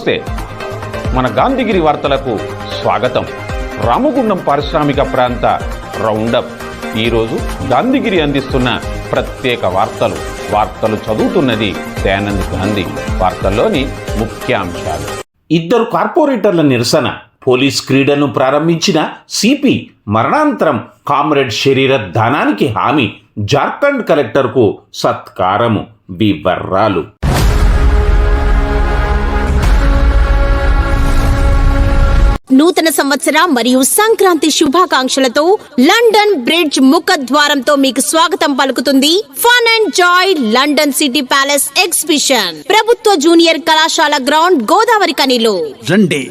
నమస్తే. మన గాంధీగిరి వార్తలకు స్వాగతం. రామగుండం పారిశ్రామిక ప్రాంత రౌండప్. ఈరోజు గాంధీగిరి అందిస్తున్న ప్రత్యేక వార్తలు. వార్తలు చదువుతున్నది దయానంద్ గాంధీ. వార్తల్లోని ముఖ్యాంశాలు. ఇద్దరు కార్పొరేటర్ల నిరసన. పోలీస్ క్రీడను ప్రారంభించిన సిపి మరణాంతరం కామ్రేడ్ శరీర దానానికి హామీ. జార్ఖండ్ కలెక్టర్కు సత్కారము. వివర్రాలు నూతన సంవత్సర మరియు సంక్రాంతి శుభాకాంక్షలతో లండన్ బ్రిడ్జ్ ముఖద్వారంతో మీకు స్వాగతం పలుకుతుంది fun and joy London city palace exhibition. ప్రభుత్వ జూనియర్ కళాశాల గ్రౌండ్ గోదావరి కనిలో. రండి.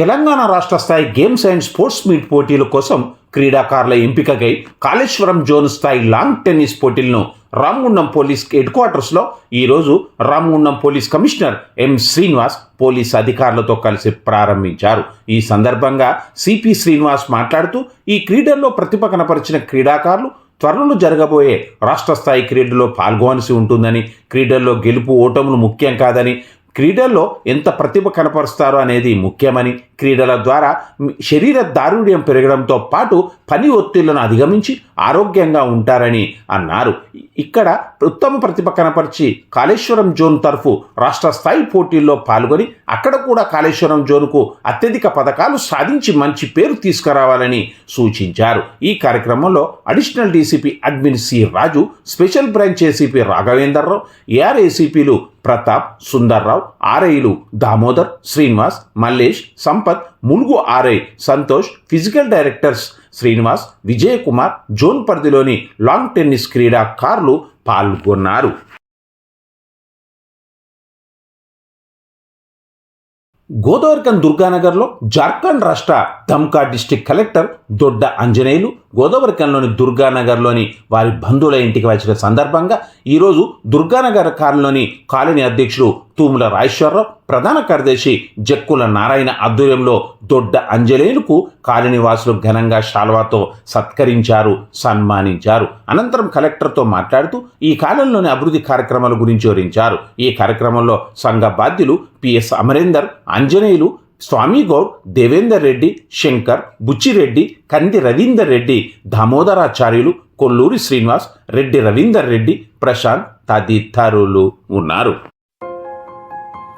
తెలంగాణ రాష్ట్ర స్థాయి గేమ్స్ అండ్ స్పోర్ట్స్ మీట్ పోటీల కోసం క్రీడాకారుల ఎంపికకై కాళేశ్వరం జోన్ స్థాయి లాంగ్ టెన్నిస్ పోటీలను రామగుండం పోలీస్ హెడ్ క్వార్టర్స్లో ఈరోజు Ramagundam police commissioner M Srinivas police అధికారులతో కలిసి ప్రారంభించారు. ఈ సందర్భంగా సిపి శ్రీనివాస్ మాట్లాడుతూ ఈ క్రీడల్లో ప్రతిభ కనపరిచిన క్రీడాకారులు త్వరలో జరగబోయే రాష్ట్ర స్థాయి క్రీడల్లో పాల్గొనాల్సి ఉంటుందని క్రీడల్లో గెలుపు ఓటములు ముఖ్యం కాదని క్రీడల్లో ఎంత ప్రతిభ కనపరుస్తారో అనేది ముఖ్యమని క్రీడల ద్వారా శరీర దారుణ్యం పెరగడంతో పాటు పని ఒత్తిళ్ళను అధిగమించి ఆరోగ్యంగా ఉంటారని అన్నారు. ఇక్కడ ఉత్తమ ప్రతిభ కనపరిచి కాళేశ్వరం జోన్ తరఫు రాష్ట్ర స్థాయి పోటీల్లో పాల్గొని అక్కడ కూడా కాళేశ్వరం జోన్కు అత్యధిక పథకాలు సాధించి మంచి పేరు తీసుకురావాలని సూచించారు. ఈ కార్యక్రమంలో additional DCP admin C Raju special branch ACP Raghavender Rao ఏఆర్ఏసీపీలు Pratap Sundar Rao ఆర్ఐలు Damodar Srinivas Mallesh Sampath Mulugu RI Santosh physical directors Srinivas Vijay Kumar zone పరిధిలోని లాంగ్ టెన్నిస్ క్రీడాకారులు పాల్గొన్నారు. గోదావరికన్ దుర్గానగర్లో జార్ఖండ్ రాష్ట్ర ధమ్కా డిస్టిక్ కలెక్టర్ దొడ్డ అంజనేయులు గోదావరికంలోని దుర్గానగర్లోని వారి బంధువుల ఇంటికి వచ్చిన సందర్భంగా ఈరోజు దుర్గానగర్ కాలనీలోని కాలనీ అధ్యక్షుడు తూముల రాజేశ్వరరావు ప్రధాన కార్యదర్శి జక్కుల నారాయణ ఆధ్వర్యంలో దొడ్డ అంజనేయులకు కాలనీవాసులు ఘనంగా శాల్వాతో సత్కరించారు సన్మానించారు. అనంతరం కలెక్టర్తో మాట్లాడుతూ ఈ కాలంలోని అభివృద్ధి కార్యక్రమాల గురించి వివరించారు. ఈ కార్యక్రమంలో సంఘ బాధ్యులు పిఎస్ అమరేందర్ అంజనేయులు స్వామి గౌడ్ దేవేందర్ రెడ్డి శంకర్ బుచ్చిరెడ్డి కంది రవీందర్ రెడ్డి దామోదరాచార్యులు కొల్లూరి శ్రీనివాస్ రెడ్డి రవీందర్ రెడ్డి ప్రశాంత్ తదితరులు ఉన్నారు.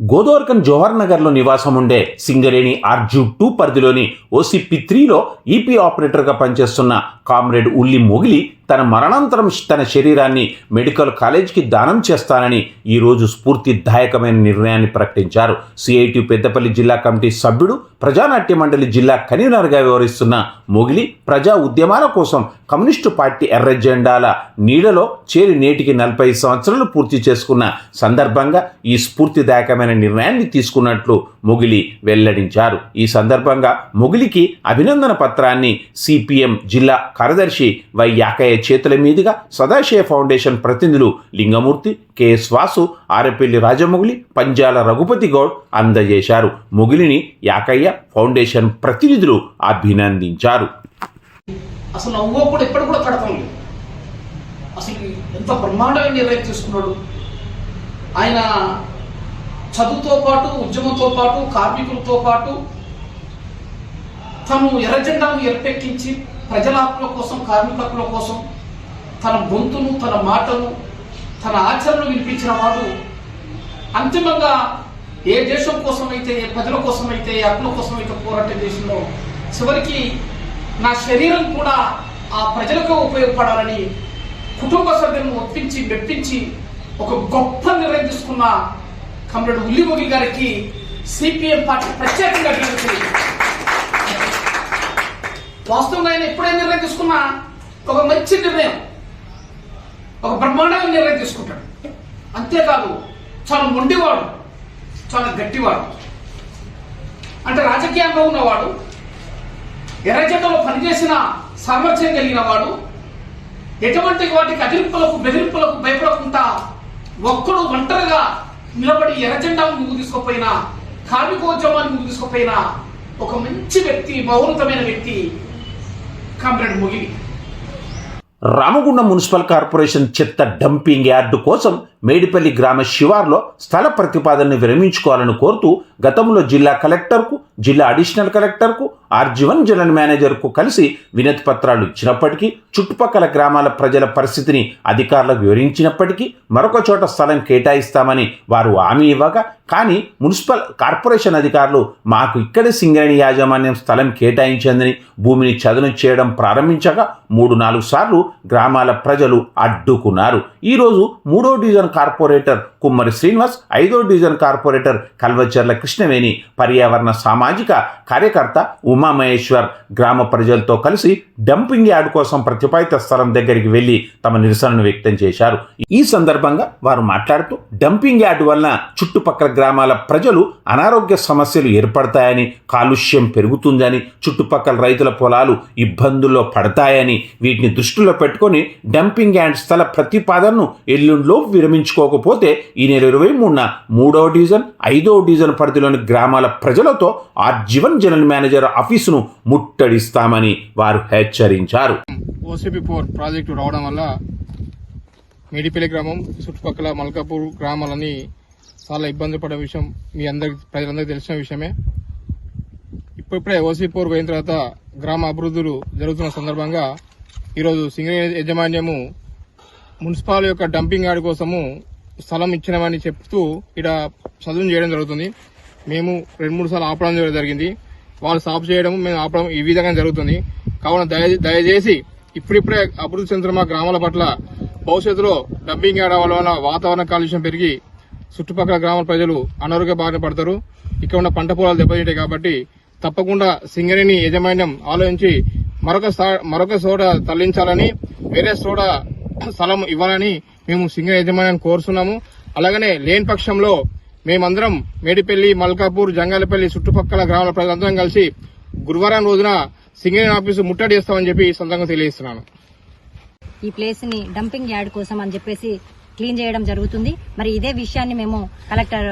Godavarikhani Jawahar నగర్లో నివాసం ఉండే సింగరేణి ఆర్జు టూ పరిధిలోని ఓసిపి త్రీలో ఈపీ ఆపరేటర్గా పనిచేస్తున్న కామ్రేడ్ ఉల్లి మొగిలి తన మరణాంతరం తన శరీరాన్ని మెడికల్ కాలేజ్కి దానం చేస్తానని ఈరోజు స్ఫూర్తిదాయకమైన నిర్ణయాన్ని ప్రకటించారు. సిఐటి పెద్దపల్లి జిల్లా కమిటీ సభ్యుడు ప్రజానాట్య మండలి జిల్లా కన్వీనర్గా వ్యవహరిస్తున్న మొగిలి ప్రజా ఉద్యమాల కోసం కమ్యూనిస్టు పార్టీ ఎర్ర జెండాల నీడలో చేరి నేటికి నలభై సంవత్సరాలు పూర్తి చేసుకున్న సందర్భంగా ఈ స్ఫూర్తిదాయకమైన నిర్ణయాన్ని తీసుకున్నట్లు మొగిలి వెల్లడించారు. ఈ సందర్భంగా మొగిలికి అభినందన పత్రాన్ని సిపిఎం జిల్లా కార్యదర్శి వై యాకయ్య చేతుల మీదుగా సదాశివ ఫౌండేషన్ ప్రతినిధులు లింగమూర్తి కె వాసు ఆరపల్లి రాజమొగిలి పంజాల రఘుపతి గౌడ్ అందజేశారు. మొగిలిని యాకయ్య ఫౌండేషన్ ప్రతినిధులు అభినందించారు. అసలు నవ్వు కూడా ఎప్పుడు కూడా కడతాం లేదు. అసలు ఎంత బ్రహ్మాండమైన నిర్ణయం తీసుకున్నాడు. ఆయన చదువుతో పాటు ఉద్యమంతో పాటు కార్మికులతో పాటు తను ఎర్రజెండాను ఎరపెక్కించి ప్రజల హక్కుల కోసం కార్మిక హక్కుల కోసం తన గొంతును తన మాటను తన ఆచరణను వినిపించిన వాడు అంతిమంగా ఏ దేశం కోసమైతే ఏ ప్రజల కోసమైతే ఏ హక్కుల కోసమైతే పోరాటం చేసిందో చివరికి నా శరీరం కూడా ఆ ప్రజలకు ఉపయోగపడాలని కుటుంబ సభ్యులను ఒప్పించి మెప్పించి ఒక గొప్ప నిర్ణయం తీసుకున్న కమ్రేడ్ ఉల్లిమొగి గారికి సిపిఎం పార్టీ ప్రత్యేకంగా వాస్తవంగా ఆయన ఎప్పుడైనా నిర్ణయం తీసుకున్నా? ఒక మంచి నిర్ణయం. ఒక బ్రహ్మాండమైన నిర్ణయం తీసుకుంటాడు. అంతేకాదు చాలా మొండివాడు చాలా గట్టివాడు. అంటే రాజకీయంగా ఉన్నవాడు ఎర్రజెండలో పనిచేసిన సామర్థ్యం కలిగిన వాడు ఎటువంటి వాటికి అదిరింపులకు బెదిరింపులకు భయపడకుండా ఒక్కడు ఒంటరిగా నిలబడి ఎర్రజెండాను ముందుకు తీసుకుపోయినా కార్మికోద్యమాన్ని ముందుకు తీసుకుపోయినా ఒక మంచి వ్యక్తి మౌనతమైన వ్యక్తి complaint Mogili. Ramagundam municipal corporation చెత్త డంపింగ్ యార్డు కోసం మేడిపల్లి గ్రామ శివార్లో స్థల ప్రతిపాదనను విరమించుకోవాలని కోరుతూ గతంలో జిల్లా కలెక్టర్కు జిల్లా అడిషనల్ కలెక్టర్కు ఆర్జీవన్ జనరల్ మేనేజర్కు కలిసి వినతి పత్రాలు ఇచ్చినప్పటికీ చుట్టుపక్కల గ్రామాల ప్రజల పరిస్థితిని అధికారులకు వివరించినప్పటికీ మరొక చోట స్థలం కేటాయిస్తామని వారు హామీ ఇవ్వగా కానీ మున్సిపల్ కార్పొరేషన్ అధికారులు మాకు ఇక్కడే సింగరేణి యాజమాన్యం స్థలం కేటాయించిందని భూమిని చదును చేయడం ప్రారంభించగా మూడు నాలుగు సార్లు గ్రామాల ప్రజలు అడ్డుకున్నారు. ఈరోజు మూడో డివిజన్ కార్పొరేటర్ కుమ్మరి శ్రీనివాస్ ఐదో డివిజన్ కార్పొరేటర్ కల్వచర్ల కృష్ణవేణి పర్యావరణ సామాజిక కార్యకర్త ఉమామహేశ్వర్ గ్రామ ప్రజలతో కలిసి డంపింగ్ యార్డ్ కోసం ప్రతిపాదిత స్థలం దగ్గరికి వెళ్ళి తమ నిరసనను వ్యక్తం చేశారు. ఈ సందర్భంగా వారు మాట్లాడుతూ డంపింగ్ యార్డ్ వలన చుట్టుపక్కల గ్రామాల ప్రజలు అనారోగ్య సమస్యలు ఏర్పడతాయని కాలుష్యం పెరుగుతుందని చుట్టుపక్కల రైతుల పొలాలు ఇబ్బందుల్లో పడతాయని వీటిని దృష్టిలో పెట్టుకొని డంపింగ్ యార్డ్ స్థల ప్రతిపాదనను ఎల్లుండిలో విరమించుకోకపోతే ఈ నెల ఇరవై మూడున మూడవ డివిజన్ ఐదవ డివిజన్ పరిధిలోని గ్రామాల ప్రజలతో ఆర్జీవన్ జనరల్ మేనేజర్ ఆఫీసును ముట్టడిస్తామని వారు హెచ్చరించారు. ఓసీపీ ఫోర్ ప్రాజెక్టు రావడం వల్ల మేడిపల్లి గ్రామం చుట్టుపక్కల మల్కాపూర్ గ్రామాలని చాలా ఇబ్బంది పడే విషయం మీ అందరికి ప్రజలందరికీ తెలిసిన విషయమే. ఇప్పుడిప్పుడే ఓసీ ఫోర్ పోయిన తర్వాత గ్రామ అభివృద్ధులు జరుగుతున్న సందర్భంగా ఈరోజు సింగరేణి యాజమాన్యము మున్సిపాల్ యొక్క డంపింగ్ యార్డ్ కోసము స్థలం ఇచ్చినామని చెప్తూ ఇక్కడ చదువు చేయడం జరుగుతుంది. మేము రెండు మూడు సార్లు ఆపడం జరిగింది. వాళ్ళు సాఫ్ చేయడం మేము ఆపడం ఈ విధంగా జరుగుతుంది. కావున దయ దయచేసి ఇప్పుడిప్పుడే అభివృద్ధి చెందుతున్న మా గ్రామాల పట్ల భవిష్యత్తులో డంపింగ్ యార్డ్ అవ్వడం వల్ల వాతావరణ కాలుష్యం పెరిగి చుట్టుపక్కల గ్రామాల ప్రజలు అనారోగ్య బారిన పడతారు. ఇక్కడ ఉన్న పంట పొలాలు దెబ్బతింటాయి కాబట్టి తప్పకుండా సింగరేణి యాజమాన్యం ఆలోచించి మరొక స్థా- మరొక చోట తరలించాలని వేరే చోట స్థలం ఇవ్వాలని మేము సింగ యజమాని కోరుతున్నాము అలాగనే లేని పక్షంలో మేమందరం మేడిపల్లి మల్కాపూర్ జంగాలపల్లి చుట్టుపక్కల గ్రామాల ప్రజలందరం కలిసి గురువారం రోజున సింగరేణి ఆఫీసు ముట్టడి చేస్తామని చెప్పి ఈ సందర్భంగా తెలియజేస్తున్నాను. ఈ ప్లేస్ని డంపింగ్ యార్డ్ కోసం అని చెప్పేసి క్లీన్ చేయడం జరుగుతుంది. మరి ఇదే విషయాన్ని మేము కలెక్టర్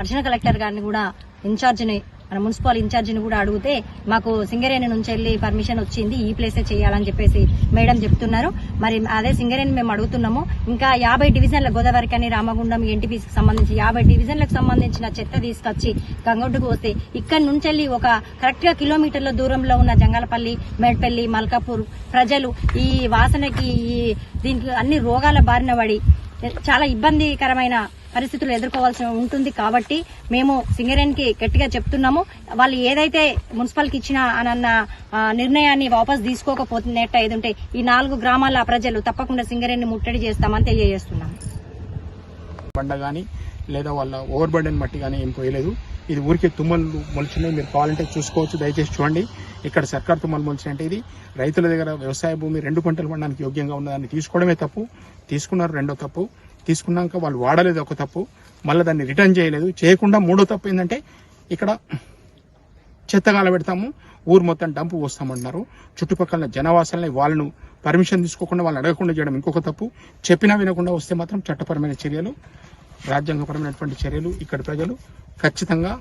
అర్చన కలెక్టర్ గారిని కూడా ఇన్ఛార్జిని మన మున్సిపల్ ఇన్ఛార్జిని కూడా అడిగితే మాకు సింగరేణి నుంచి వెళ్ళి పర్మిషన్ వచ్చింది ఈ ప్లేసే చేయాలని చెప్పేసి మేడం చెప్తున్నారు. మరి అదే సింగరేణి మేము అడుగుతున్నాము. ఇంకా యాభై డివిజన్ల గోదావరి కానీ రామగుండం ఎన్టీపీసీకి సంబంధించి యాభై డివిజన్లకు సంబంధించిన చెత్త తీసుకొచ్చి గంగొడ్డుకు వస్తే ఇక్కడ నుంచి వెళ్ళి ఒక కరెక్ట్గా కిలోమీటర్ల దూరంలో ఉన్న జంగాలపల్లి మేడ్పల్లి మల్కాపూర్ ప్రజలు ఈ వాసనకి ఈ దీనికి అన్ని రోగాల బారిన పడి చాలా ఇబ్బందికరమైన పరిస్థితులు ఎదుర్కోవాల్సి ఉంటుంది కాబట్టి మేము సింగరేణికి గట్టిగా చెప్తున్నాము. వాళ్ళు ఏదైతే మున్సిపల్కి ఇచ్చిన అన్న నిర్ణయాన్ని వాపస్ తీసుకోకపోతున్నట్టు ఏదంటే ఈ నాలుగు గ్రామాల ప్రజలు తప్పకుండా సింగరేణిని ముట్టడి చేస్తామని తెలియజేస్తున్నాం కానీ లేదా వాళ్ళ ఓవర్ బర్డెన్ మట్టి కానీ ఏం పోయలేదు. ఇది ఊరికే తుమ్మలు మొలిచినాయి మీరు కావాలంటే చూసుకోవచ్చు. దయచేసి చూడండి. ఇక్కడ సర్కార్ తుమ్మలు మొలిచినాయి అంటే ఇది. రైతుల దగ్గర వ్యవసాయ భూమి రెండు పంటలు పండడానికి యోగ్యంగా ఉన్నదాన్ని తీసుకోవడమే తప్పు. తీసుకున్నారు రెండో తప్పు. తీసుకున్నాక వాళ్ళు వాడలేదు ఒక తప్పు. మళ్ళీ దాన్ని రిటర్న్ చేయలేదు. చేయకుండా మూడో తప్పు ఏంటంటే ఇక్కడ చెత్తగాల పెడతాము. ఊరు మొత్తం డంపు పోస్తామంటున్నారు. చుట్టుపక్కల జనవాసాలని వాళ్ళను పర్మిషన్ తీసుకోకుండా వాళ్ళని అడగకుండా చేయడం ఇంకొక తప్పు. చెప్పినా వినకుండా వస్తే మాత్రం చట్టపరమైన చర్యలు. రాజ్యాంగపరమైనటువంటి చర్యలు ఇక్కడ ప్రజలు ఖచ్చితంగా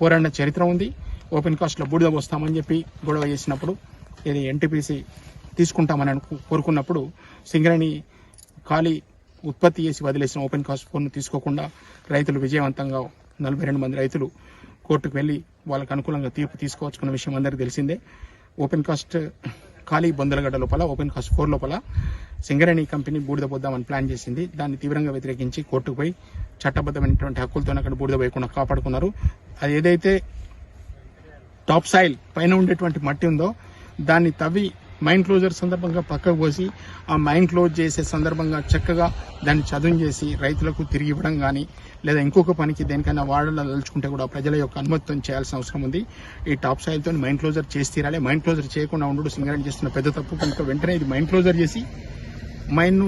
పోరాడిన చరిత్ర ఉంది. ఓపెన్ కాస్ట్లో బూడిద పోస్తామని చెప్పి గొడవ చేసినప్పుడు ఇది ఎన్టీపీసీ తీసుకుంటామని అనుకు కోరుకున్నప్పుడు సింగరేణి ఖాళీ ఉత్పత్తి చేసి వదిలేసిన ఓపెన్ కాస్ట్ ఫోన్ను తీసుకోకుండా రైతులు విజయవంతంగా నలభై రెండు మంది రైతులు కోర్టుకు వెళ్ళి వాళ్ళకు అనుకూలంగా తీర్పు తీసుకోవచ్చుకున్న విషయం అందరికీ తెలిసిందే. ఓపెన్ కాస్ట్ ఖాళీ బొందలగడ్డ లోపల ఓపెన్ కాస్ట్ ఫోర్ లోపల సింగరేణి కంపెనీ బూడిద పోద్దామని ప్లాన్ చేసింది. దాన్ని తీవ్రంగా వ్యతిరేకించి కోర్టుకు పోయి చట్టబద్ధమైనటువంటి హక్కులతో అక్కడ బూడిద పోయకుండా కాపాడుకున్నారు. అది ఏదైతే టాప్ సాయిల్ పైన ఉండేటువంటి మట్టి ఉందో దాన్ని తవ్వి మైన్ క్లోజర్ సందర్భంగా పక్కకు పోసి ఆ మైన్ క్లోజ్ చేసే సందర్భంగా చక్కగా దాన్ని చదును చేసి రైతులకు తిరిగి ఇవ్వడం కానీ లేదా ఇంకొక పనికి దేనికైనా వాడాలదలుచుకుంటే కూడా ప్రజల యొక్క అనుమతితో చేయాల్సిన అవసరం ఉంది. ఈ టాప్ సాయిల్తో మైన్ క్లోజర్ చేసి తీరాలి. మైన్ క్లోజర్ చేయకుండా ఉండడు సింగరేణి చేస్తున్న పెద్ద తప్పు కనుక వెంటనే ఇది మైన్ క్లోజర్ చేసి మైన్ను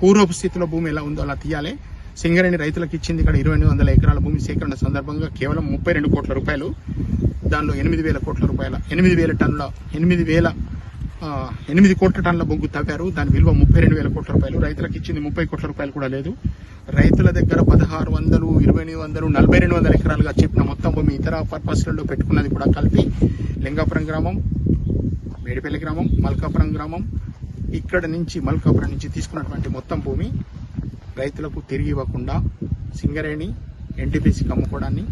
పూర్వపు స్థితిలో భూమి ఎలా ఉందో అలా తీయాలి. సింగరేణి రైతులకు ఇచ్చింది ఇక్కడ ఇరవై ఎనిమిది వందల ఎకరాల భూమి సేకరణ సందర్భంగా కేవలం ముప్పై రెండు కోట్ల రూపాయలు. దానిలో ఎనిమిది వేల కోట్ల రూపాయల ఎనిమిది వేల టన్నుల ఎనిమిది వేల ఎనిమిది కోట్ల టన్నుల బొగ్గు తవ్వారు. దాని విలువ ముప్పై రెండు వేల కోట్ల రూపాయలు. రైతులకు ఇచ్చింది ముప్పై కోట్ల రూపాయలు కూడా లేదు. రైతుల దగ్గర పదహారు వందలు ఇరవై ఎనిమిది వందలు నలభై రెండు వందల ఎకరాలుగా చెప్పిన మొత్తం భూమి ఇతర పర్పస్లలో పెట్టుకున్నది కూడా కలిపి లింగాపురం గ్రామం మేడిపల్లి గ్రామం మల్కాపురం గ్రామం ఇక్కడ నుంచి మల్కాపురం నుంచి తీసుకున్నటువంటి మొత్తం భూమి రైతులకు తిరిగి ఇవ్వకుండా సింగరేణి ఎన్టీపీసీకి అమ్ముకోవడాన్ని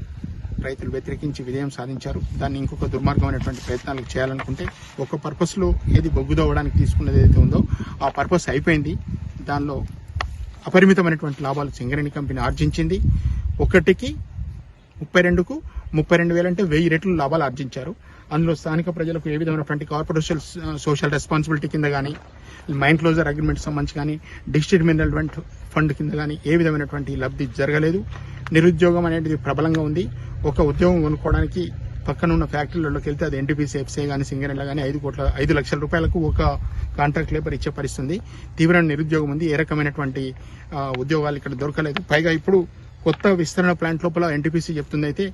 రైతులు వ్యతిరేకించి విజయం సాధించారు. దాన్ని ఇంకొక దుర్మార్గమైనటువంటి ప్రయత్నాలు చేయాలనుకుంటే ఒక పర్పస్లో ఏది బొగ్గుదవ్వడానికి తీసుకున్నది ఏదైతే ఉందో ఆ పర్పస్ అయిపోయింది. దానిలో అపరిమితమైనటువంటి లాభాలు సింగరేణి కంపెనీ ఆర్జించింది. ఒకటికి ముప్పై రెండుకు ముప్పై రెండు వేలు అంటే వెయ్యి రెట్లు లాభాలు ఆర్జించారు. అందులో స్థానిక ప్రజలకు ఏ విధమైనటువంటి కార్పొరేషన్ సోషల్ రెస్పాన్సిబిలిటీ కింద కానీ మైన్ క్లోజర్ అగ్రిమెంట్ సంబంధించి కానీ డిస్ట్రిక్ట్ మినరల్ ఫండ్ కింద కానీ ఏ విధమైనటువంటి లబ్ధి జరగలేదు. నిరుద్యోగం అనేది ప్రబలంగా ఉంది. ఒక ఉద్యోగం కొనుక్కోవడానికి పక్కన ఉన్న ఫ్యాక్టరీలలోకి వెళ్తే అది ఎన్టీపీసీ ఎఫ్సీ కానీ సింగరేణిలో కానీ ఐదు కోట్ల ఐదు లక్షల రూపాయలకు ఒక కాంట్రాక్ట్ లేబర్ ఇచ్చే పరిస్థితుంది. తీవ్ర నిరుద్యోగం ఉంది. ఏ రకమైనటువంటి uh, ఉద్యోగాలు ఇక్కడ దొరకలేదు. పైగా ఇప్పుడు కొత్త విస్తరణ ప్లాంట్ లోపల ఎన్టీపీసీ చెప్తుంది అయితే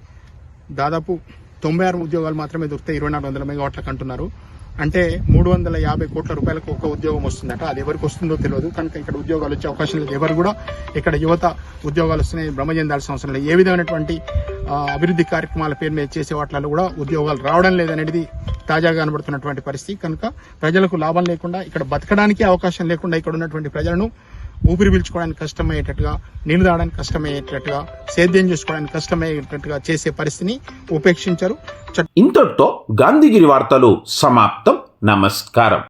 దాదాపు తొంభై ఆరు ఉద్యోగాలు మాత్రమే దొరుకుతాయి ఇరవై నాలుగు వందల మెగావాట్లకు అంటున్నారు. అంటే మూడు వందల యాభై కోట్ల రూపాయలకు ఒక ఉద్యోగం వస్తుందట. అది ఎవరికి వస్తుందో తెలియదు. కనుక ఇక్కడ ఉద్యోగాలు వచ్చే అవకాశం లేదు. ఎవరు కూడా ఇక్కడ యువత ఉద్యోగాలు వస్తున్నాయి భ్రమ చెందాల్సిన అవసరం లేదు. ఏ విధమైనటువంటి అభివృద్ధి కార్యక్రమాల పేరు మీద చేసే వాటిలో కూడా ఉద్యోగాలు రావడం లేదనేది తాజాగా కనబడుతున్నటువంటి పరిస్థితి. కనుక ప్రజలకు లాభం లేకుండా ఇక్కడ బతకడానికి అవకాశం లేకుండా ఇక్కడ ఉన్నటువంటి ప్రజలను ఊపిరి పీల్చుకోవడానికి కష్టమయ్యేటట్టుగా నీళ్ళు తాగడానికి కష్టమయ్యేటట్టుగా సేద్యం చేసుకోవడానికి కష్టమయ్యేటట్టుగా చేసే పరిస్థితిని ఉపేక్షించారు. ఇంతటితో గాంధీగిరి వార్తలు సమాప్తం. నమస్కారం.